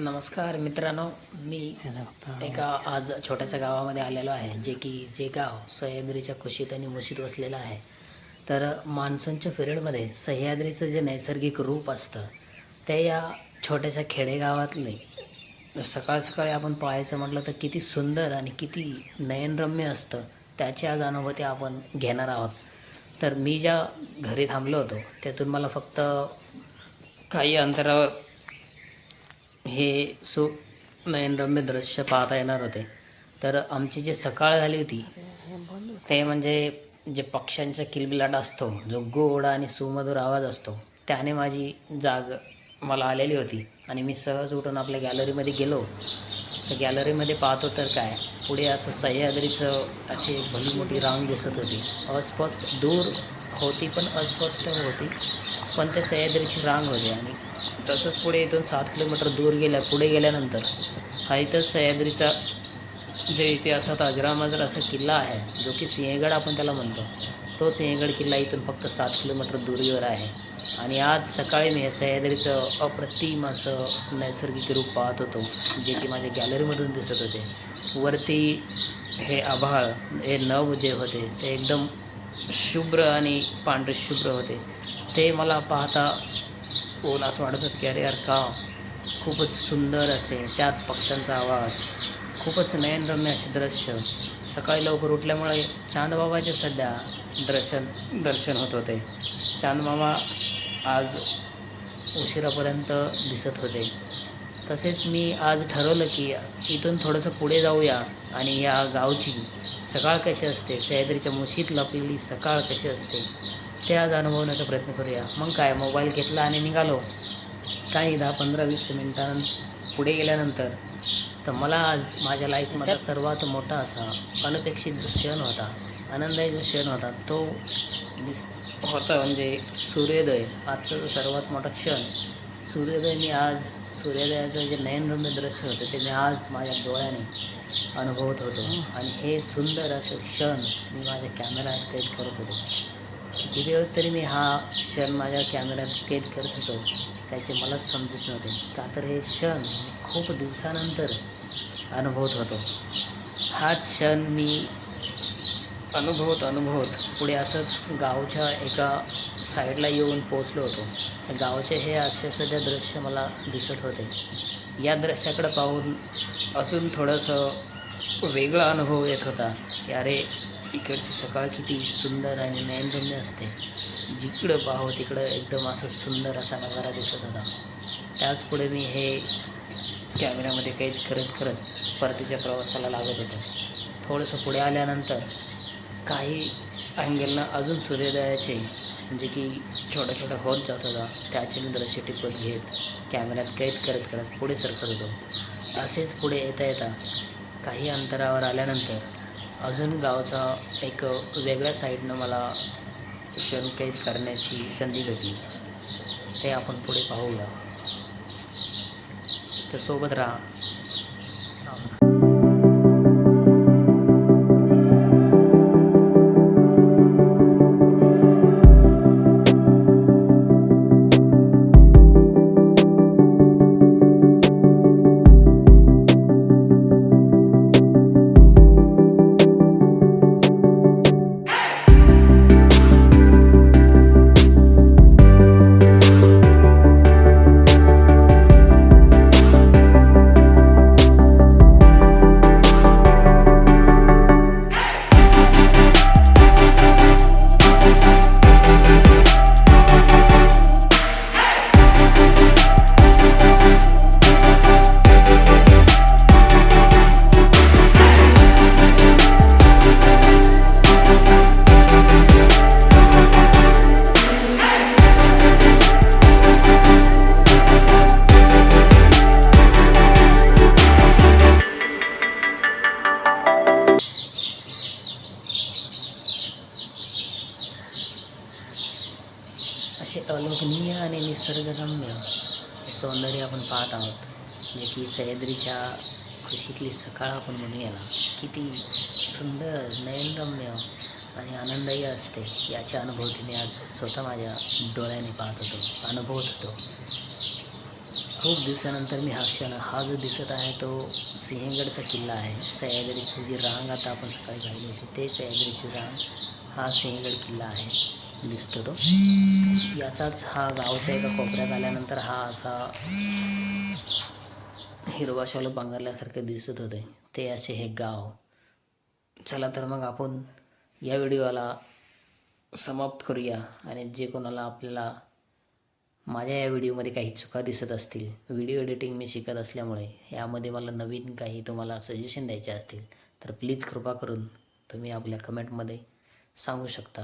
नमस्कार मित्रांनो मी एका आज छोट्याशा गावामध्ये आलेलो आहे जे की जे गाव सह्याद्रीच्या कुशीत आणि मुशीत वसलेलं आहे. तर मान्सूनच्या पिरियडमध्ये सह्याद्रीचं जे नैसर्गिक रूप असतं ते या छोट्याशा खेडेगावातले सकाळ सकाळी आपण पाहायचं म्हटलं तर किती सुंदर आणि किती नयनरम्य असतं त्याची आज अनुभूती आपण घेणार आहोत. तर मी ज्या घरी थांबलो होतो त्यातून मला फक्त काही अंतरावर हे सु नयनरम्य दृश्य पाहता येणार होते. तर आमची जी सकाळ झाली होती ते म्हणजे जे पक्ष्यांचा किलबिलाट असतो जो गोड आणि सुमधुर आवाज असतो त्याने माझी जाग मला आलेली होती. आणि मी सहज उठून आपल्या गॅलरीमध्ये गेलो. तर गॅलरीमध्ये पाहतो तर काय पुढे असं सह्याद्रीचं अशी एक भली मोठी रांग दिसत होती. अस्पष्ट दूर होती पण अस्पष्ट होती. पण ते सह्याद्रीची रांग होती आणि तसंच पुढे इथून सात किलोमीटर दूर गेल्या पुढे गेल्यानंतर हा इथं सह्याद्रीचा जे इतिहासात अजरामजर असा किल्ला आहे जो की सिंहगड आपण त्याला म्हणतो. तो सिंहगड किल्ला इथून फक्त सात किलोमीटर दूरीवर आहे. आणि आज सकाळी मी हे सह्याद्रीचं अप्रतिम असं नैसर्गिक रूप पाहत होतो जे की माझ्या गॅलरीमधून दिसत होते. वरती हे आभाळ हे नव जे होते ते एकदम शुभ्र आणि पांढरे शुभ्र होते. ते मला पाहता होऊन असं वाटत होतं की अरे यार का? खूपच सुंदर असे त्यात पक्ष्यांचा आवाज. खूपच नयनरम्य असे दृश्य. सकाळी लवकर उठल्यामुळे चांदबाबाचे सध्या दर्शन दर्शन होत होते. चांदबाबा आज उशिरापर्यंत दिसत होते. तसेच मी आज ठरवलं की इथून थोडंसं पुढे जाऊया आणि या गावची सकाळ कशी असते सह्याद्रीच्या मुशीत लपलेली सकाळ कशी असते ते आज अनुभवण्याचा प्रयत्न करूया. मग काय मोबाईल घेतला आणि निघालो. काही दहा पंधरा वीस मिनटां पुढे गेल्यानंतर तर मला आज माझ्या लाईफमध्ये सर्वात मोठा असा अनपेक्षित जो क्षण होता आनंदाचा क्षण होता तो होता म्हणजे सूर्योदय. आजचा जो सर्वात मोठा क्षण सूर्योदय मी आज सूर्योदयाचं जे नयनरम्य दृश्य होतं ते मी आज माझ्या डोळ्याने अनुभवत होतो. आणि हे सुंदर असं क्षण मी माझ्या कॅमेऱ्यात कैद करत होतो. किती वेळ तरी मी हा क्षण माझ्या कॅमेऱ्यात कैद करत होतो. त्याचे मलाच समजत नव्हते. का तर हे क्षण खूप दिवसानंतर अनुभवत होतो. हाच क्षण मी अनुभवत अनुभवत पुढे असंच गावच्या एका साईडला येऊन पोचलो होतो. तर गावचे हे असे सध्या दृश्य मला दिसत होते. या दृश्याकडे पाहून अजून थोडंसं वेगळा अनुभव येत होता. की अरे इकडची सकाळ किती सुंदर आणि नयनरम्य असते. जिकडं पाहो तिकडं एकदम असं सुंदर असा नजारा दिसत होता. त्याच पुढे मी हे कॅमेऱ्यामध्ये कैद करत करत परतीच्या प्रवासाला लागत होतो. थोडंसं पुढे आल्यानंतर काही अँगलनं अजून सूर्योदयाचे जे की छोट्या छोट्या होत जात होता त्याचे मी दृश्य टिपत घेत कॅमेऱ्यात कैद करत करत पुढे सरकत होतो. असेच पुढे येता येता काही अंतरावर आल्यानंतर अजून गावचा एक वेगळ्या साईडनं मला क्षण करण्याची संधी भेटली. ते आपण पुढे पाहूया. तर सोबत राहा. असे अलोकनीय आणि निसर्गरम्य सौंदर्य आपण पाहत आहोत जे की सह्याद्रीच्या खुशीतली सकाळ आपण म्हणू याला किती सुंदर नयनरम्य आणि आनंदही असते याच्या अनुभवतीने आज स्वतः माझ्या डोळ्याने पाहत होतो अनुभवत होतो. खूप दिवसानंतर मी हा क्षण हा जो दिसत आहे तो सिंहगडचा किल्ला आहे. सह्याद्रीची जी रांग आता आपण सकाळी झाली होती ते सह्याद्रीची रांग हा सिंहगड किल्ला आहे. दिसतो तो. याचाच हा गावच्या एका कोपऱ्यात आल्यानंतर हा असा हिरवा शालू पांघरल्यासारखे दिसत होते. ते असे हे गाव. चला तर मग आपण या व्हिडिओला समाप्त करूया आणि जे कोणाला आपल्याला माझ्या या व्हिडिओमध्ये काही चुका दिसत असतील व्हिडिओ एडिटिंग मी शिकत असल्यामुळे यामध्ये मला नवीन काही तुम्हाला सजेशन द्यायचे असतील तर प्लीज कृपा करून तुम्ही आपल्या कमेंटमध्ये सांगू शकता.